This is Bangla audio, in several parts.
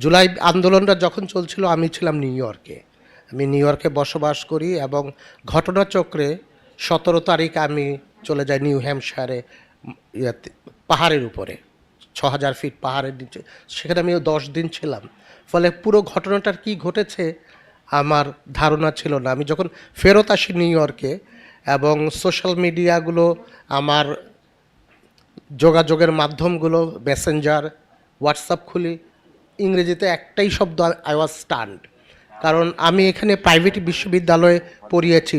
জুলাই আন্দোলনটা যখন চলছিল, আমি ছিলাম নিউ ইয়র্কে। আমি নিউ ইয়র্কে বসবাস করি এবং ঘটনাচক্রে সতেরো তারিখ আমি চলে যাই নিউ হ্যাম্পশায়ারে পাহাড়ের উপরে ছ হাজার ফিট পাহাড়ের নিচে। সেখানে আমি দশ দিন ছিলাম। ফলে পুরো ঘটনাটার কি ঘটেছে, আমার ধারণা ছিল না। আমি যখন ফেরত আসি নিউ ইয়র্কে এবং সোশ্যাল মিডিয়াগুলো, আমার যোগাযোগের মাধ্যমগুলো, মেসেঞ্জার, হোয়াটসঅ্যাপ খুলি ইংরেজিতে একটাই শব্দ আই ওয়াজ স্টান্ড কারণ আমি এখানে প্রাইভেট বিশ্ববিদ্যালয়ে পড়িয়েছি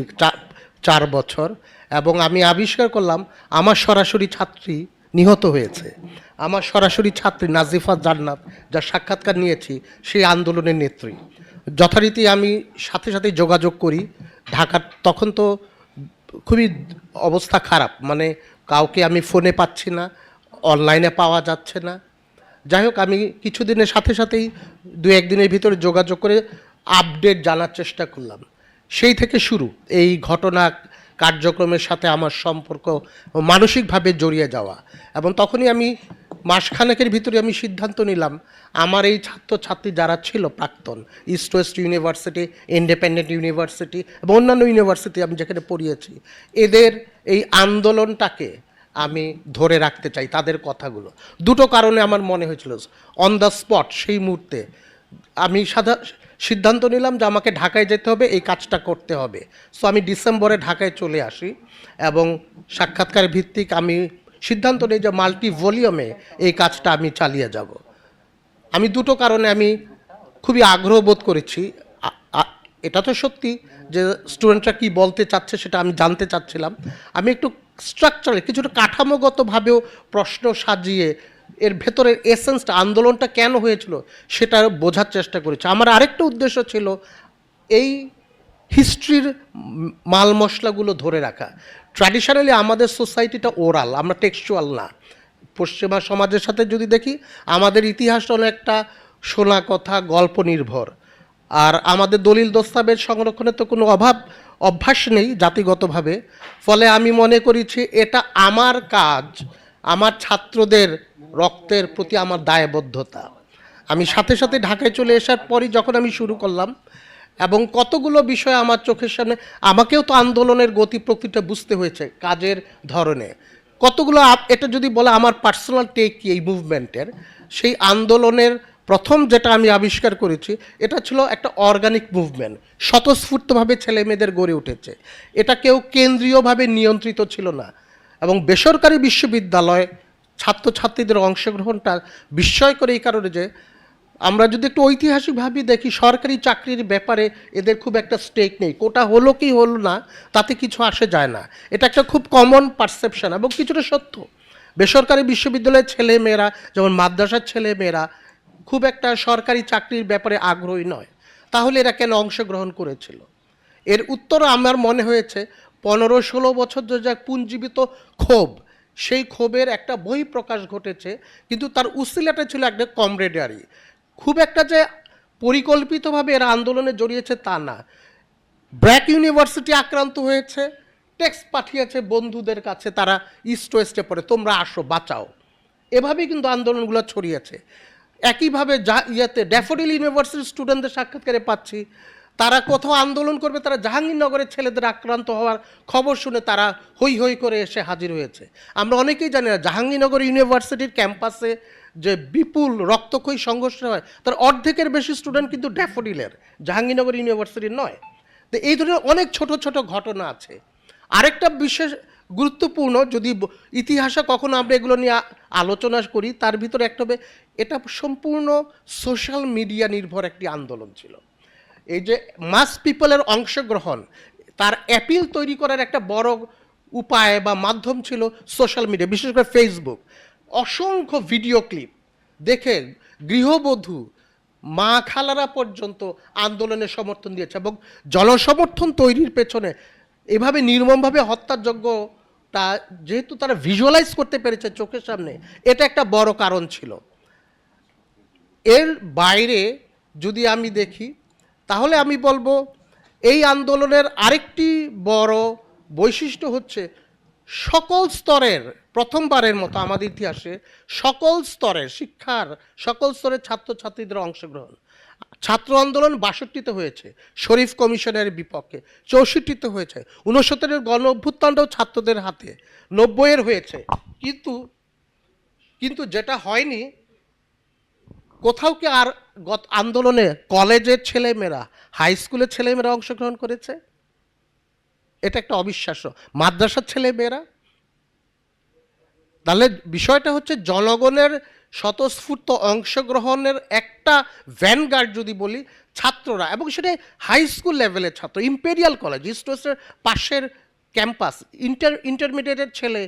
চার বছর এবং আমি আবিষ্কার করলাম আমার সরাসরি ছাত্রী নিহত হয়েছে। আমার সরাসরি ছাত্রী নাজিফা জান্নাত, যার সাক্ষাৎকার নিয়েছি সেই আন্দোলনের নেত্রী। যথারীতি আমি সাথে সাথে যোগাযোগ করি, ঢাকার তখন তো খুবই অবস্থা খারাপ মানে কাউকে আমি ফোনে পাচ্ছি না অনলাইনে পাওয়া যাচ্ছে না। যাই হোক, আমি কিছুদিনের সাথে সাথেই দু একদিনের ভিতরে যোগাযোগ করে আপডেট জানার চেষ্টা করলাম। সেই থেকে শুরু। এই ঘটনা কার্যক্রমের সাথে আমার সম্পর্ক মানসিকভাবে জড়িয়ে যাওয়া এবং তখনই আমি মাসখানেকের ভিতরে আমি সিদ্ধান্ত নিলাম, আমার এই ছাত্রছাত্রী যারা ছিল প্রাক্তন east west university independent university এবং অন্যান্য ইউনিভার্সিটি আমি যেখানে পড়িয়েছি, এদের এই আন্দোলনটাকে আমি ধরে রাখতে চাই তাদের কথাগুলো। দুটো কারণে আমার মনে হয়েছিল অন দ্য স্পট সেই মুহূর্তে। আমি সাধা সিদ্ধান্ত নিলাম যে আমাকে ঢাকায় যেতে হবে, এই কাজটা করতে হবে। সো আমি ডিসেম্বরে ঢাকায় চলে আসি এবং সাক্ষাৎকার ভিত্তিক আমি সিদ্ধান্ত নিই যে মাল্টি ভলিউমে এই কাজটা আমি চালিয়ে যাব। আমি দুটো কারণে আমি খুবই আগ্রহ বোধ করেছি। এটা তো সত্যি যে স্টুডেন্টরা কি বলতে চাচ্ছে সেটা আমি জানতে চাচ্ছিলাম। আমি একটু স্ট্রাকচারে কিছুটা কাঠামোগতভাবেও প্রশ্ন সাজিয়ে এর ভেতরের এসেন্সটা আন্দোলনটা কেন হয়েছিল সেটা বোঝার চেষ্টা করেছি। আমার আরেকটা উদ্দেশ্য ছিল এই হিস্ট্রির মাল মশলাগুলো ধরে রাখা। ট্র্যাডিশনালি আমাদের সোসাইটিটা ওরাল আমরা টেক্সচুয়াল না। পশ্চিমা সমাজের সাথে যদি দেখি, আমাদের ইতিহাস একটা শোনা কথা, গল্প নির্ভর। আর আমাদের দলিল দস্তাবেজ সংরক্ষণের তো কোনো অভাব, অভ্যাস নেই জাতিগতভাবে। ফলে আমি মনে করেছি এটা আমার কাজ, আমার ছাত্রদের রক্তের প্রতি আমার দায়বদ্ধতা। আমি সাথে সাথে ঢাকায় চলে আসার পরই যখন আমি শুরু করলাম, এবং কতগুলো বিষয় আমার চোখের সামনে, আমাকেও তো আন্দোলনের গতি প্রকৃতিটা বুঝতে হয়েছে কাজের ধরনে। কতগুলো এটা যদি বলে আমার পার্সোনাল টেক এই মুভমেন্টের সেই আন্দোলনের প্রথম যেটা আমি আবিষ্কার করেছি, এটা ছিল একটা অর্গানিক মুভমেন্ট স্বতঃস্ফূর্তভাবে ছেলে মেয়েদের গড়ে উঠেছে। এটা কেউ কেন্দ্রীয়ভাবে নিয়ন্ত্রিত ছিল না এবং বেসরকারি বিশ্ববিদ্যালয় ছাত্রছাত্রীদের অংশগ্রহণটা বিস্ময় করে এই কারণে যে আমরা যদি একটু ঐতিহাসিকভাবে দেখি, সরকারি চাকরির ব্যাপারে এদের খুব একটা স্টেক নেই। কোটা হলো কি হলো না, তাতে কিছু আসে যায় না। এটা একটা খুব কমন পারসেপশন এবং কিছুটা সত্য। বেসরকারি বিশ্ববিদ্যালয়ের ছেলে মেয়েরা, যেমন মাদ্রাসার ছেলে মেয়েরা খুব একটা সরকারি চাকরির ব্যাপারে আগ্রহী নয়। তাহলে এরা কেন অংশগ্রহণ করেছিল? এর উত্তর আমার মনে হয়েছে, পনেরো ষোলো বছর ধরে যা পুঞ্জীবিত ক্ষোভ, সেই ক্ষোভের একটা বই প্রকাশ ঘটেছে, কিন্তু তার উসিলাটা ছিল একটা কমরেডারি। খুব একটা যে পরিকল্পিতভাবে এরা আন্দোলনে জড়িয়েছে তা না। ব্র্যাক ইউনিভার্সিটি আক্রান্ত হয়েছে টেক্সট পাঠিয়েছে বন্ধুদের কাছে, তারা ইস্ট ওয়েস্টে পড়ে, তোমরা আসো, বাঁচাও। এভাবেই কিন্তু আন্দোলনগুলো ছড়িয়েছে। একইভাবে যা ইয়েতে ড্যাফোডিল ইউনিভার্সিটির স্টুডেন্টদের সাক্ষাৎকারে পাচ্ছি। তারা কোথাও আন্দোলন করবে, তারা জাহাঙ্গীরনগরের ছেলেদের আক্রান্ত হওয়ার খবর শুনে তারা হই হই করে এসে হাজির হয়েছে। আমরা অনেকেই জানি না, জাহাঙ্গীরনগর ইউনিভার্সিটির ক্যাম্পাসে যে বিপুল রক্তক্ষয়ী সংঘর্ষ হয়, তার অর্ধেকের বেশি স্টুডেন্ট কিন্তু ড্যাফোডিলের জাহাঙ্গীরনগর ইউনিভার্সিটির নয়। তো এই ধরনের অনেক ছোট ছোট ঘটনা আছে। আরেকটা বিশেষ গুরুত্বপূর্ণ। যদি ইতিহাসে কখনো আমরা এগুলো নিয়ে আলোচনা করি, তার ভিতরে একটা হবে এটা সম্পূর্ণ সোশ্যাল মিডিয়া নির্ভর একটি আন্দোলন ছিল। এই যে মাস পিপলের অংশগ্রহণ, তার অ্যাপিল তৈরি করার একটা বড় উপায় বা মাধ্যম ছিল সোশ্যাল মিডিয়া বিশেষ করে ফেসবুক অসংখ্য ভিডিও ক্লিপ দেখে গৃহবধূ মা খালারা পর্যন্ত আন্দোলনের সমর্থন দিয়েছে এবং জনসমর্থন তৈরির পেছনে এভাবে নির্মমভাবে হত্যার হত্যাযজ্ঞটা যেহেতু তারা ভিজুয়ালাইজ করতে পেরেছে চোখের সামনে, এটা একটা বড় কারণ ছিল। এর বাইরে যদি আমি দেখি, তাহলে আমি বলব এই আন্দোলনের আরেকটি বড় বৈশিষ্ট্য হচ্ছে সকল স্তরের, প্রথমবারের মতো আমাদের ইতিহাসে সকল স্তরের শিক্ষার, সকল স্তরের ছাত্রছাত্রীদের অংশগ্রহণ। ছাত্র আন্দোলন বাষট্টিতে হয়েছে, শরীফ কমিশনের বিপক্ষে চৌষট্টিতে হয়েছে, ঊনসত্তরের গণ অভ্যুত্থানটাও ছাত্রদের হাতে, নব্বইয়ের হয়েছে। কিন্তু কিন্তু যেটা হয়নি, কোথাও কি আর গত আন্দোলনে কলেজের ছেলেমেয়েরা, হাই স্কুলের ছেলেমেয়েরা অংশগ্রহণ করেছে? এটা একটা অবিশ্বাস্য। মাদ্রাসার ছেলেমেয়েরা তাহলে বিষয়টা হচ্ছে জনগণের স্বতঃস্ফূর্ত অংশগ্রহণের একটা ভ্যানগার্ড যদি বলি, ছাত্ররা এবং সেটা হাই স্কুল লেভেলের ছাত্র ইম্পেরিয়াল কলেজ ইস্ট ওয়েস্টের পাশের ক্যাম্পাস ইন্টার ইন্টারমিডিয়েটের ছেলে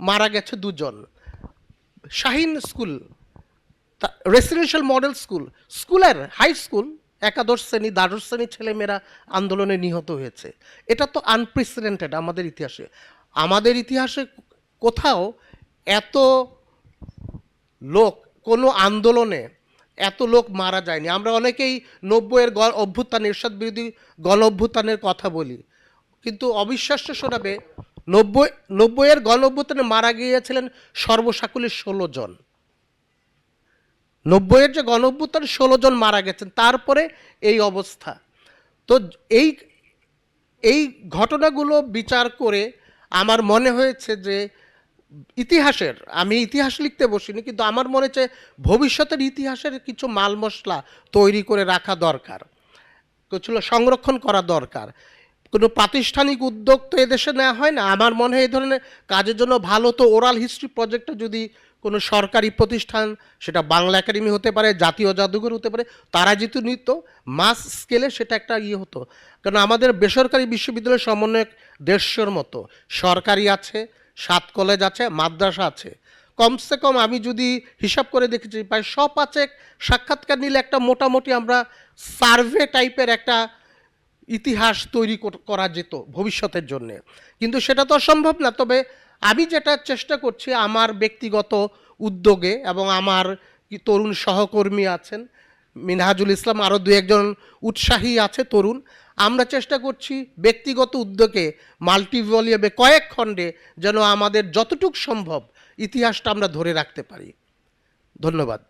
মারা গেছে দুজন। Shahin school residential model school স্কুলের হাই স্কুল একাদশ শ্রেণি, দ্বাদশ শ্রেণির ছেলেমেয়েরা আন্দোলনে নিহত হয়েছে। এটা তো আনপ্রেসিডেন্টেড আমাদের ইতিহাসে। আমাদের ইতিহাসে কোথাও এত লোক, কোনো আন্দোলনে এত লোক মারা যায়নি। আমরা অনেকেই নব্বইয়ের গ অভ্যুত্থান এরশাদ বিরোধী গণ অভ্যুত্থানের কথা বলি। কিন্তু অবিশ্বাস্য শোনাবে, নব্বই, নব্বইয়ের গণ অভ্যুত্থানে মারা গিয়েছিলেন সর্বসাকুলের ষোলো জন। নব্বইয়ের যে গণ অভ্যুত্থানে ষোলো জন মারা গেছেন, তারপরে এই অবস্থা। তো এই এই ঘটনাগুলো বিচার করে আমার মনে হয়েছে যে ইতিহাসের, আমি ইতিহাস লিখতে বসিনি, কিন্তু আমার মনে হচ্ছে ভবিষ্যতের ইতিহাসের কিছু মাল মশলা তৈরি করে রাখা দরকার। কিছু সংরক্ষণ করা দরকার। কোনো প্রাতিষ্ঠানিক উদ্যোগ তো এদেশে নেওয়া হয় না। আমার মনে হয় এই ধরনের কাজের জন্য ভালো তো ওরাল হিস্ট্রি প্রজেক্টটা যদি কোনো সরকারি প্রতিষ্ঠান, সেটা বাংলা একাডেমি হতে পারে, জাতীয় জাদুঘর হতে পারে, তারা যেহেতু নিত, মাস স্কেলে সেটা একটা ইয়ে হতো। কারণ আমাদের বেসরকারি বিশ্ববিদ্যালয়ের সমন্বয়ক দেড়শোর মতো। সরকারি আছে সাত কলেজ আছে, মাদ্রাসা আছে। কমসে কম আমি যদি হিসাব করে দেখেছি, প্রায় শ পাঁচেক সাক্ষাৎকার নিলে একটা মোটামুটি আমরা সার্ভে টাইপের একটা ইতিহাস তৈরি করা যেত ভবিষ্যতের জন্যে। কিন্তু সেটা তো সম্ভব না, তবে আমি যেটা চেষ্টা করছি, আমার ব্যক্তিগত উদ্যোগে এবং আমার তরুণ সহকর্মী আছেন মিনহাজুল ইসলাম আরও দু একজন উৎসাহী আছে, তরুণ। আমরা চেষ্টা করছি ব্যক্তিগত উদ্যোগে মাল্টিভলিয়ামে কয়েক খণ্ডে যেন আমাদের যতটুক সম্ভব ইতিহাসটা আমরা ধরে রাখতে পারি। ধন্যবাদ।